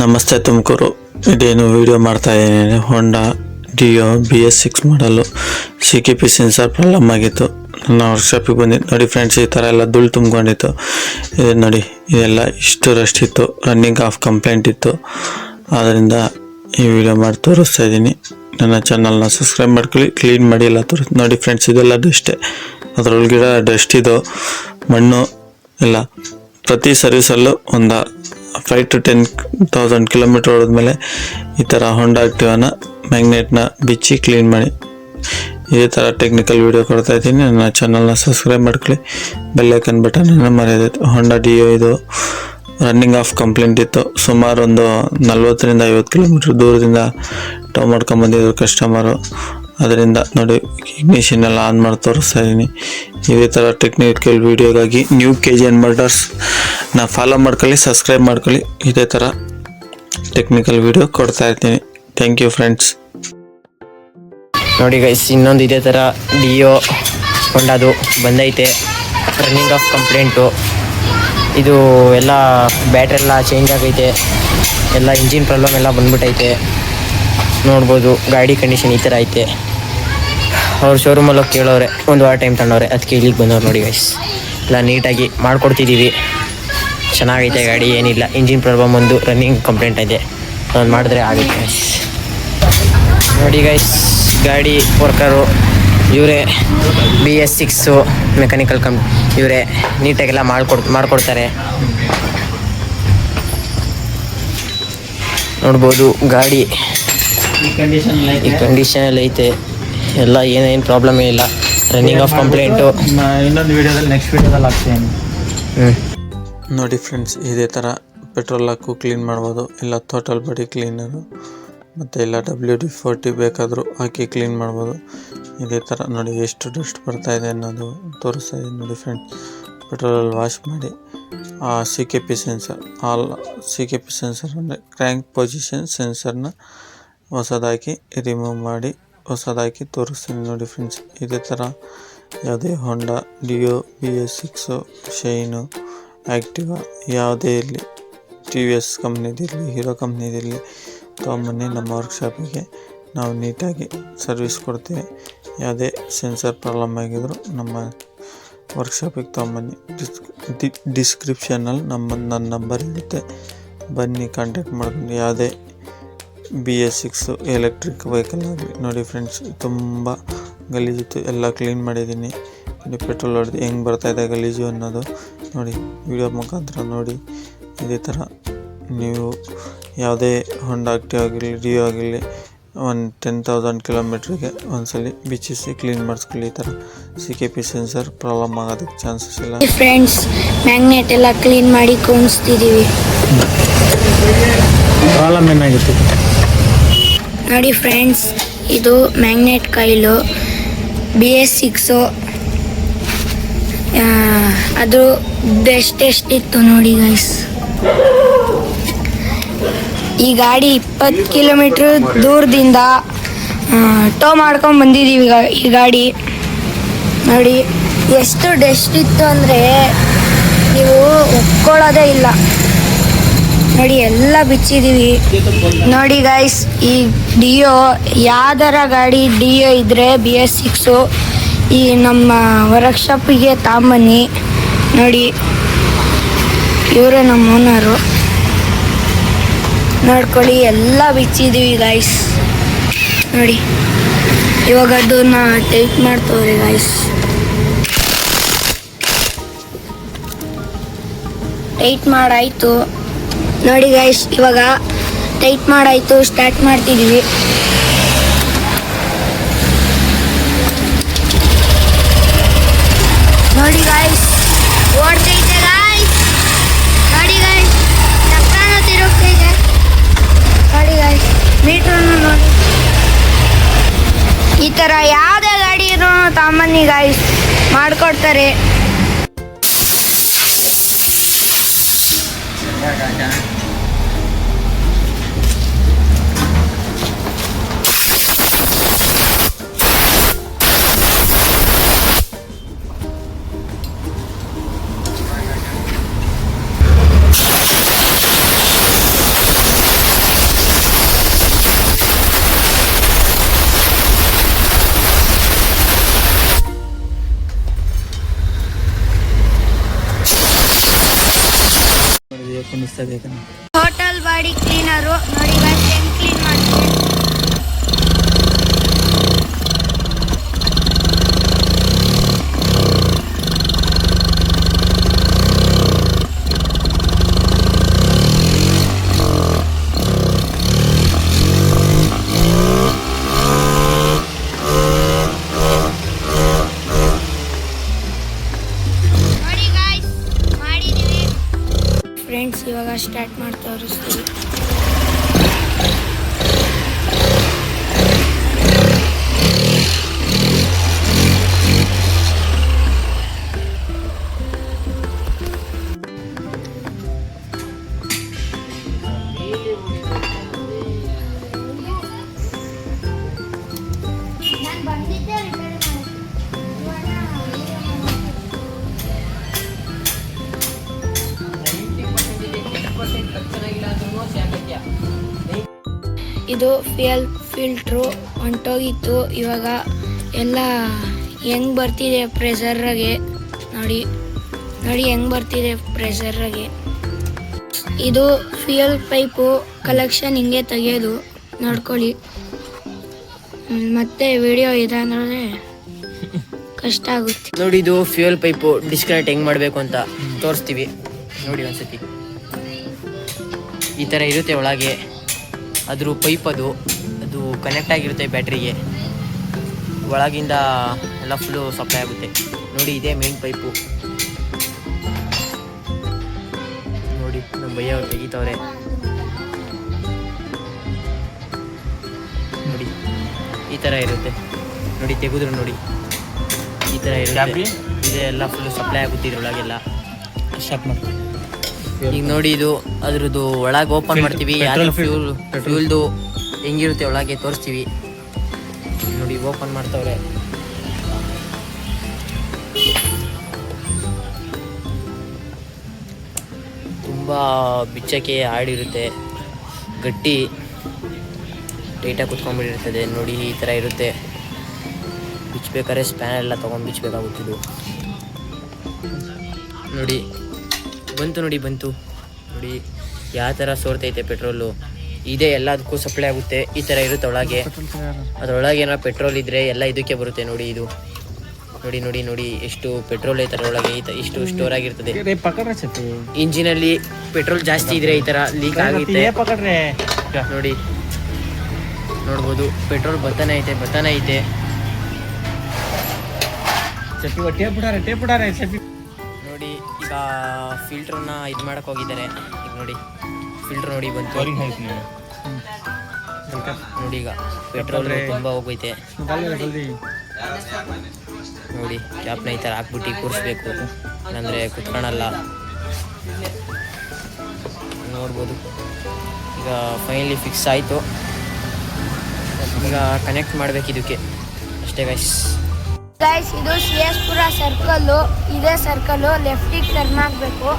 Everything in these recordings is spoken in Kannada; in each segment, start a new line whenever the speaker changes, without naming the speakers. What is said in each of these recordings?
ನಮಸ್ತೆ ತುಮಕೂರು. ಇದೇನು ವಿಡಿಯೋ ಮಾಡ್ತಾ ಇದ್ದೀನಿ. Honda Dio B S six ಮಾಡಲು C K P sensor problem ಆಗಿತ್ತು. ನನ್ನ ವರ್ಕ್ಶಾಪಿಗೆ ಬಂದಿದ್ದು ನೋಡಿ ಫ್ರೆಂಡ್ಸ್ ಈ ಥರ ಎಲ್ಲ ಧೂಳು ತುಂಬ್ಕೊಂಡಿತ್ತು. ಇದು ನೋಡಿ, ಇದೆಲ್ಲ ಇಷ್ಟು ರಸ್ಟ್ ಇತ್ತು. ರನ್ನಿಂಗ್ ಆಫ್ ಕಂಪ್ಲೇಂಟ್ ಇತ್ತು. ಆದ್ದರಿಂದ ಈ ವಿಡಿಯೋ ಮಾಡಿ ತೋರಿಸ್ತಾ ಇದ್ದೀನಿ. ನನ್ನ ಚಾನಲ್ನ ಸಬ್ಸ್ಕ್ರೈಬ್ ಮಾಡ್ಕೊಳ್ಳಿ. ಕ್ಲೀನ್ ಮಾಡಿ ಎಲ್ಲ ತೋರಿಸ್ ನೋಡಿ ಫ್ರೆಂಡ್ಸ್ ಇದೆಲ್ಲ ಡಸ್ಟೇ ಅದರೊಳಗಿರೋ ಡಸ್ಟ್ ಇದು. ಮಣ್ಣು ಎಲ್ಲ ಪ್ರತಿ ಸರ್ವಿಸಲ್ಲೂ ಒಂದು five to ten thousand kilometre ಹೊಡೆದ್ಮೇಲೆ ಈ ಥರ ಹೊಂಡಾ ಆಕ್ಟಿವನ ಮ್ಯಾಗ್ನೆಟ್ನ ಬಿಚ್ಚಿ ಕ್ಲೀನ್ ಮಾಡಿ. ಇದೇ ಥರ ಟೆಕ್ನಿಕಲ್ ವೀಡಿಯೋ ಕೊಡ್ತಾ ಇದ್ದೀನಿ. ನನ್ನ ಚಾನಲ್ನ ಸಬ್ಸ್ಕ್ರೈಬ್ ಮಾಡ್ಕೊಳ್ಳಿ. ಬೆಲ್ಲೈಕನ್ ಬಟನನ್ನು ಮರೆಯೋದೈತೆ ಹೊಂಡಾ ಡಿಯೋ ಇದು ರನ್ನಿಂಗ್ ಆಫ್ ಕಂಪ್ಲೇಂಟ್ ಇತ್ತು. ಸುಮಾರು ಒಂದು ನಲ್ವತ್ತರಿಂದ ಐವತ್ತು ಕಿಲೋಮೀಟ್ರ್ ದೂರದಿಂದ ಟವ್ ಮಾಡ್ಕೊಂಬಂದಿದ್ರು ಕಸ್ಟಮರು ಅದರಿಂದ ನೋಡಿ ಇಗ್ನಿಷನ್ ಎಲ್ಲ ಆನ್ ಮಾಡಿ ತೋರಿಸ್ತಾ ಇದ್ದೀನಿ. ಇದೇ ಥರ technical ವೀಡಿಯೋಗಾಗಿ new K G N murders ನಾ ಫಾಲೋ ಮಾಡ್ಕೊಳ್ಳಿ ಸಬ್ಸ್ಕ್ರೈಬ್ ಮಾಡ್ಕೊಳ್ಳಿ. ಇದೇ ಥರ ಟೆಕ್ನಿಕಲ್ ವಿಡಿಯೋ ಕೊಡ್ತಾ ಇರ್ತೀನಿ. ಥ್ಯಾಂಕ್ ಯು ಫ್ರೆಂಡ್ಸ್
ನೋಡಿ ಗೈಸ್ ಇನ್ನೊಂದು ಇದೇ ಥರ ಡಿಯೋ ಹೊಂಡದು ಬಂದೈತೆ. ರನ್ನಿಂಗ್ ಆಫ್ ಕಂಪ್ಲೇಂಟು ಇದು ಎಲ್ಲ ಬ್ಯಾಟ್ರಿ ಎಲ್ಲ ಚೇಂಜ್ ಆಗೈತೆ. ಎಲ್ಲ ಇಂಜಿನ್ ಪ್ರಾಬ್ಲಮ್ ಎಲ್ಲ ಬಂದ್ಬಿಟ್ಟೈತೆ ನೋಡ್ಬೋದು, ಗಾಡಿ ಕಂಡೀಷನ್ ಈ ಥರ ಐತೆ. ಅವ್ರ ಶೋರೂಮಲ್ಲಿ ಹೋಗಿ ಕೇಳೋರೆ, ಒಂದು ವಾರ ಟೈಮ್ ತಗೊಂಡವ್ರೆ ಅದಕ್ಕೆ ಇಲ್ಲಿಗೆ ಬಂದವ್ರು ನೋಡಿ ಗೈಸ್ ಎಲ್ಲ ನೀಟಾಗಿ ಮಾಡ್ಕೊಡ್ತಿದ್ದೀವಿ. ಚೆನ್ನಾಗೈತೆ ಗಾಡಿ ಏನಿಲ್ಲ. ಇಂಜಿನ್ ಪ್ರಾಬ್ಲಮ್ ಒಂದು ರನ್ನಿಂಗ್ ಕಂಪ್ಲೇಂಟ್ ಇದೆ. ಅದೊಂದು ಮಾಡಿದ್ರೆ ಆಗುತ್ತೆ. ನೋಡಿ ಗೈಸ್ ಗಾಡಿ ವರ್ಕರು ಇವರೇ ಬಿ ಎಸ್ ಸಿಕ್ಸು ಮೆಕ್ಯಾನಿಕಲ್ ಕಂಪ್ ಇವರೇ ನೀಟಾಗೆಲ್ಲ ಮಾಡ್ಕೊಡ್ ಮಾಡಿಕೊಡ್ತಾರೆ. ನೋಡ್ಬೋದು ಗಾಡಿ. ಈ ಕಂಡೀಷನಲ್ಲಿ ಐತೆ. ಎಲ್ಲ ಏನೇನು ಪ್ರಾಬ್ಲಮ್ ಇಲ್ಲ ರನ್ನಿಂಗ್ ಆಫ್ ಕಂಪ್ಲೇಂಟು
ಇನ್ನೊಂದು ವೀಡಿಯೋದಲ್ಲಿ ನೆಕ್ಸ್ಟ್ ವೀಡಿಯೋದಲ್ಲಿ ಹಾಕ್ತೀನಿ.
ಹ್ಞೂ
ನೋಡಿ ಫ್ರೆಂಡ್ಸ್ ಇದೇ ಥರ ಪೆಟ್ರೋಲ್ ಹಾಕು ಕ್ಲೀನ್ ಮಾಡ್ಬೋದು. ಇಲ್ಲ ಟೋಟಲ್ ಬಾಡಿ ಕ್ಲೀನರು ಮತ್ತು ಇಲ್ಲ ಡಬ್ಲ್ಯೂ ಡಿ ಫೋರ್ಟಿ ಬೇಕಾದರೂ ಹಾಕಿ ಕ್ಲೀನ್ ಮಾಡ್ಬೋದು. ಇದೇ ಥರ ನೋಡಿ ಎಷ್ಟು ಡಸ್ಟ್ ಬರ್ತಾ ಇದೆ ಅನ್ನೋದು ತೋರಿಸ್ತಾ ಇದೆ ನೋಡಿ ಫ್ರೆಂಡ್ಸ್ ಪೆಟ್ರೋಲಲ್ಲಿ ವಾಶ್ ಮಾಡಿ, ಆ C K P sensor all C K P sensor ಅಂದರೆ ಕ್ರ್ಯಾಂಕ್ ಪೊಸಿಷನ್ ಸೆನ್ಸರ್ನ ಹೊಸದಾಗಿ ರಿಮೂವ್ ಮಾಡಿ ಹೊಸದಾಗಿ ತೋರಿಸ್ತೀನಿ ನೋಡಿ ಫ್ರೆಂಡ್ಸ್ ಇದೇ ಥರ ಯಾವುದೇ Honda Dio B S six Shine Activa ಯಾವುದೇ ಇರಲಿ. ಟಿ ವಿ ಎಸ್ ಕಂಪ್ನಿದಿರಲಿ, ಹೀರೋ ಕಂಪ್ನಿದಿರಲಿ ತೊಗೊಂಬನ್ನಿ ನಮ್ಮ ವರ್ಕ್ಶಾಪಿಗೆ ನಾವು ನೀಟಾಗಿ ಸರ್ವಿಸ್ ಕೊಡ್ತೀವಿ. ಯಾವುದೇ ಸೆನ್ಸರ್ ಪ್ರಾಬ್ಲಮ್ ಆಗಿದ್ರು ನಮ್ಮ ವರ್ಕ್ಶಾಪಿಗೆ ತೊಗೊಂಬನ್ನಿ ಡಿಸ್ ಡಿಸ್ಕ್ರಿಪ್ಷನಲ್ಲಿ ನಮ್ಮ, ನನ್ನ ನಂಬರ್ ಇರುತ್ತೆ. ಬನ್ನಿ, ಕಾಂಟ್ಯಾಕ್ಟ್ ಮಾಡ್ಕೊಂಡು. ಯಾವುದೇ B S six electric vehicle ಆಗಲಿ, ನೋಡಿ ಫ್ರೆಂಡ್ಸ್, ತುಂಬ ಗಲೀಜಿತ್ತು ಎಲ್ಲ ಕ್ಲೀನ್ ಮಾಡಿದ್ದೀನಿ. ಪೆಟ್ರೋಲ್ ಹೊಡೆದು ಹೆಂಗೆ ಬರ್ತಾಯಿದೆ ಗಲೀಜು ಅನ್ನೋದು. ನೋಡಿ ವಿಡಿಯೋ ಮುಖಾಂತರ ನೋಡಿ. ಇದೇ ಥರ ನೀವು ಯಾವುದೇ ಹೊಂಡಾ ಆಕ್ಟಿವ್ ಆಗಿರಲಿ ಡಿಯೋ ಆಗಿರಲಿ ಒಂದು ಟೆನ್ ತೌಸಂಡ್ ಕಿಲೋಮೀಟ್ರಿಗೆ ಒಂದ್ಸಲಿ ಬಿಚ್ಚಿಸಿ ಕ್ಲೀನ್ ಮಾಡಿಸ್ಕೊಳ್ಳಿ ಈ ಥರ C K P sensor problem ಆಗೋದಕ್ಕೆ ಚಾನ್ಸಸ್ ಇಲ್ಲ.
ಫ್ರೆಂಡ್ಸ್ ಮ್ಯಾಗ್ನೆಟ್ ಎಲ್ಲ ಕ್ಲೀನ್ ಮಾಡಿ ಕೂಣಿಸ್ತಿದ್ದೀವಿ
ಪ್ರಾಬ್ಲಮ್ ಏನಾಗಿತ್ತು?
ನೋಡಿ ಫ್ರೆಂಡ್ಸ್ ಇದು magnet coil B S six ಅದು ಬೆಸ್ಟ್ ಎಷ್ಟಿತ್ತು ನೋಡಿ ಗೈಸ್ ಈ ಗಾಡಿ ಇಪ್ಪತ್ತು ಕಿಲೋಮೀಟ್ರ್ ದೂರದಿಂದ ಟೋ ಮಾಡ್ಕೊಂಡು ಬಂದಿದ್ದೀವಿ ಈ ಗಾಡಿ. ನೋಡಿ, ಎಷ್ಟು ಡೆಸ್ಟ್ ಇತ್ತು ಅಂದರೆ ನೀವು ಒಪ್ಕೊಳ್ಳೋದೇ ಇಲ್ಲ. ನೋಡಿ, ಎಲ್ಲ ಬಿಚ್ಚಿದೀವಿ ನೋಡಿ ಗೈಸ್ ಈ ಡಿಯೋ, ಯಾವ್ದಾರ ಗಾಡಿ ಡಿಯೋ ಇದ್ರೆ ಬಿ ಎಸ್ ಸಿಕ್ಸು ಈ ನಮ್ಮ ವರ್ಕ್ಶಾಪಿಗೆ ತಾಂಬನ್ನಿ ನೋಡಿ, ಇವರೇ ನಮ್ಮ ಓನರು ನೋಡ್ಕೊಳ್ಳಿ, ಎಲ್ಲ ಬಿಚ್ಚಿದೀವಿ ಗಾಯ್ಸ್ ನೋಡಿ, ಇವಾಗ ಅದನ್ನ ಟೈಪ್ ಮಾಡ್ತವ್ರಿ ಗಾಯ್ಸ್ ಟೈಟ್ ಮಾಡಾಯಿತು. ನೋಡಿ ಗಾಯ್ಸ್ ಇವಾಗ ಟೈಟ್ ಮಾಡಾಯಿತು ಸ್ಟಾರ್ಟ್ ಮಾಡ್ತಿದೀವಿ. ಈ ತರ ಯಾವುದೇ ಗಾಡಿ ಇದ್ರೂ ತಾಮನ್ನಿ ಗಾಯ್ಸ್ ಮಾಡಿಕೊಡ್ತಾರೆ. ಟೋಟಲ್ ಬಾಡಿ ಕ್ಲೀನರು ನೋಡಿ. ಇವಾಗ ಸ್ಟಾರ್ಟ್ ಮಾಡ್ತಾ ತೋರಿಸ್ತೀವಿ ಇದು ಫ್ಯೂಯಲ್ ಫಿಲ್ಟ್ರು ಹೊಂಟೋಗಿತ್ತು. ಇವಾಗ ಎಲ್ಲ ಹೆಂಗೆ ಬರ್ತಿದೆ ಪ್ರೆಷರಾಗೆ ನೋಡಿ ನೋಡಿ ಹೆಂಗೆ ಬರ್ತಿದೆ ಪ್ರೆಷರಾಗೆ ಇದು ಫ್ಯೂಯಲ್ ಪೈಪು ಕಲೆಕ್ಷನ್ ಹಿಂಗೆ ತೆಗೆಯೋದು ನೋಡ್ಕೊಳ್ಳಿ. ಮತ್ತೆ ವಿಡಿಯೋ ಇದೆ ಅಂದರೆ ಕಷ್ಟ ಆಗುತ್ತೆ.
ನೋಡಿ, ಇದು ಫ್ಯೂಯಲ್ ಪೈಪು ಡಿಸ್ಕನೆಕ್ಟ್ ಹೆಂಗ್ ಮಾಡಬೇಕು ಅಂತ ತೋರಿಸ್ತೀವಿ. ನೋಡಿ ಒಂದ್ಸತಿ. ಈ ಥರ ಇರುತ್ತೆ ಒಳಗೆ. ಅದ್ರ ಪೈಪ್ ಅದು ಅದು ಕನೆಕ್ಟ್ ಆಗಿರುತ್ತೆ ಬ್ಯಾಟ್ರಿಗೆ. ಒಳಗಿಂದ ಎಲ್ಲ ಫುಲ್ಲು ಸಪ್ಲೈ ಆಗುತ್ತೆ. ನೋಡಿ ಇದೇ ಮೇನ್ ಪೈಪು ನೋಡಿ ನಮ್ಮ ಅವ್ರು ತೆಗಿತವ್ರೆ. ನೋಡಿ ಈ ಥರ ಇರುತ್ತೆ. ನೋಡಿ ತೆಗೆದ್ರು ನೋಡಿ. ಈ ಥರ ಇರುತ್ತೆ. ಇದೆ ಎಲ್ಲ ಫುಲ್ ಸಪ್ಲೈ ಆಗುತ್ತೆ ಇದ್ರೊಳಗೆಲ್ಲ.
ಸ್ಟಾರ್ಟ್ ಮಾಡಿ.
ಈಗ ನೋಡಿ ಇದು ಅದ್ರದ್ದು ಒಳಗೆ ಓಪನ್ ಮಾಡ್ತೀವಿ ಫ್ಯೂಲ್ ಫ್ಯೂಲ್ದು ಹೆಂಗಿರುತ್ತೆ ಒಳಗೆ ತೋರಿಸ್ತೀವಿ. ನೋಡಿ ಓಪನ್ ಮಾಡ್ತವ್ರೆ. ತುಂಬ ಬಿಚ್ಚಕ್ಕೆ ಹಾಡಿರುತ್ತೆ ಗಟ್ಟಿ ಟೈಟಾಗಿ ಕುತ್ಕೊಂಡ್ಬಿಟ್ಟಿರ್ತದೆ. ನೋಡಿ ಈ ಥರ ಇರುತ್ತೆ. ಬಿಚ್ಚಬೇಕಾದ್ರೆ ಸ್ಪ್ಯಾನ್ ಎಲ್ಲ ತೊಗೊಂಡು ಬಿಚ್ಚಬೇಕಾಗುತ್ತಿದ್ದು ನೋಡಿ. ಬಂತು ನೋಡಿ ಬಂತು. ನೋಡಿ ಯಾವ ಥರ ಸೋರ್ತೈತೆ ಪೆಟ್ರೋಲು. ಇದೇ ಎಲ್ಲದಕ್ಕೂ ಸಪ್ಲೈ ಆಗುತ್ತೆ. ಈ ಥರ ಇರುತ್ತೆ ಒಳಗೆ. ಅದರೊಳಗೆ ಏನೋ ಪೆಟ್ರೋಲ್ ಇದ್ರೆ ಎಲ್ಲ ಇದಕ್ಕೆ ಬರುತ್ತೆ ನೋಡಿ ಇದು. ನೋಡಿ ನೋಡಿ ನೋಡಿ ಎಷ್ಟು ಪೆಟ್ರೋಲ್ ಐತರ ಒಳಗೆ ಈ ಇಷ್ಟು ಸ್ಟೋರ್ ಆಗಿರ್ತದೆ.
ಇಂಜಿನ್ ಅಲ್ಲಿ
ಇಂಜಿನಲ್ಲಿ ಪೆಟ್ರೋಲ್ ಜಾಸ್ತಿ ಇದ್ರೆ ಈ ತರ ಲೀಕ್ ಆಗುತ್ತೆ. ನೋಡಿ ನೋಡ್ಬೋದು ಪೆಟ್ರೋಲ್ ಬರ್ತಾನೆ ಐತೆ ಬರ್ತಾನೆ ಐತೆ. ಈಗ ಫಿಲ್ಟ್ರನ್ನ ಇದು ಮಾಡಕ್ ಹೋಗಿದ್ದಾರೆ. ಈಗ ನೋಡಿ ಫಿಲ್ಟರ್ ನೋಡಿ ಬಂತು. ನೋಡಿ ಈಗ ಪೆಟ್ರೋಲ್ ತುಂಬಾ ಹೋಗೈತೆ. ನೋಡಿ ಕ್ಯಾಪ್ನ ಈ ಥರ ಹಾಕ್ಬಿಟ್ಟು ಕೂರಿಸ್ಬೇಕು. ಅಂದರೆ ಕುತ್ಕೊಳಲ್ಲ. ನೋಡ್ಬೋದು. ಈಗ ಫೈನಲಿ ಫಿಕ್ಸ್ ಆಯಿತು. ಈಗ ಕನೆಕ್ಟ್ ಮಾಡಬೇಕು ಇದಕ್ಕೆ. ಅಷ್ಟೇ ಗೈಸ್
ಗೈಸ್ ಇದು ಸಿ ಎಸ್ ಪುರ ಸರ್ಕಲ್ಲು ಇದೇ ಸರ್ಕಲ್ಲು ಲೆಫ್ಟಿಗೆ ಟರ್ನ್ ಆಗಬೇಕು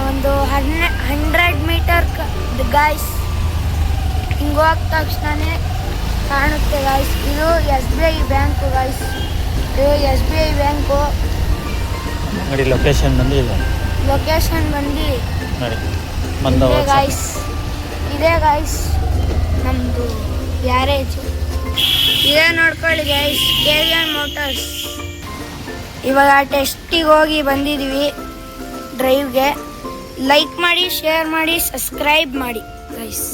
ಒಂದು ಹನ್ನೆ ಹಂಡ್ರೆಡ್ ಮೀಟರ್ ಗೈಸ್ ಹಿಂಗೆ ಹೋದ ತಕ್ಷಣನೇ ಕಾಣುತ್ತೆ ಗೈಸ್ ಇದು S B I bank guys ಇದು ಎಸ್ ಬಿ ಐ ಬ್ಯಾಂಕು
ನೋಡಿ ಲೊಕೇಶನ್ ಬಂದಿದೆ
ಲೊಕೇಶನ್ ಬಂದು
ನೋಡಿ ಬಂದ
ಇದೇ ಗೈಸ್ ಇದೇ ಗೈಸ್ ನಮ್ಮದು ಗ್ಯಾರೇಜು ಇದೇ ನೋಡ್ಕೊಳ್ಳಿ ಗೈಸ್ ಕೆ ಮೋಟರ್ಸ್ ಇವಾಗ ಟೆಸ್ಟಿಗೆ ಹೋಗಿ ಬಂದಿದ್ದೀವಿ ಡ್ರೈವ್ಗೆ ಲೈಕ್ ಮಾಡಿ ಶೇರ್ ಮಾಡಿ ಸಬ್ಸ್ಕ್ರೈಬ್ ಮಾಡಿ ಗೈಸ್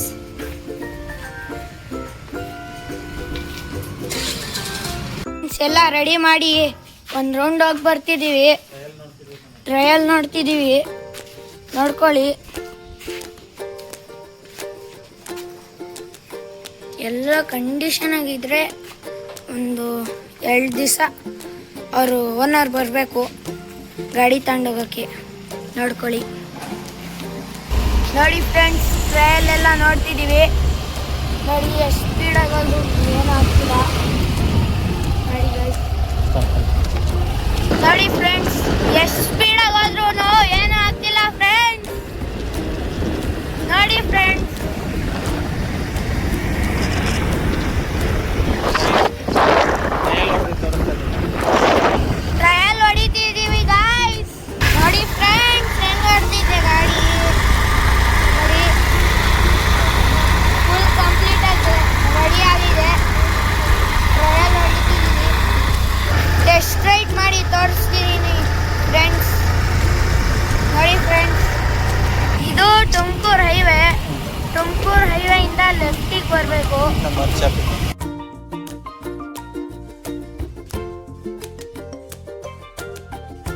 ಎಲ್ಲ ರೆಡಿ ಮಾಡಿ ಒಂದು ರೌಂಡ್ ಹೋಗಿ ಬರ್ತಿದ್ದೀವಿ ಟ್ರಯಲ್ ನೋಡ್ತಿದ್ದೀವಿ ನೋಡ್ಕೊಳ್ಳಿ. ಎಲ್ಲ ಕಂಡೀಷನ್ ಆಗಿದ್ರೆ ಒಂದು ಎರಡು ದಿವಸ ಅವರು ಓನರ್ ಬರಬೇಕು. ಗಾಡಿ ತಗೊಂಡೋಗೋಕ್ಕೆ ನೋಡ್ಕೊಳ್ಳಿ. ನೋಡಿ ಫ್ರೆಂಡ್ಸ್ ಟ್ರಯಲ್ ಎಲ್ಲ ನೋಡ್ತಿದ್ದೀವಿ. ನೋಡಿ ಎಷ್ಟು ಸ್ಪೀಡಾಗೋದು ಏನೂ ಆಗ್ತಿಲ್ಲ. ನೋಡಿ. ನೋಡಿ ಫ್ರೆಂಡ್ಸ್ ಎಷ್ಟು ಸ್ಪೀಡಾಗಿ ಆಗೋದ್ರು ಏನೂ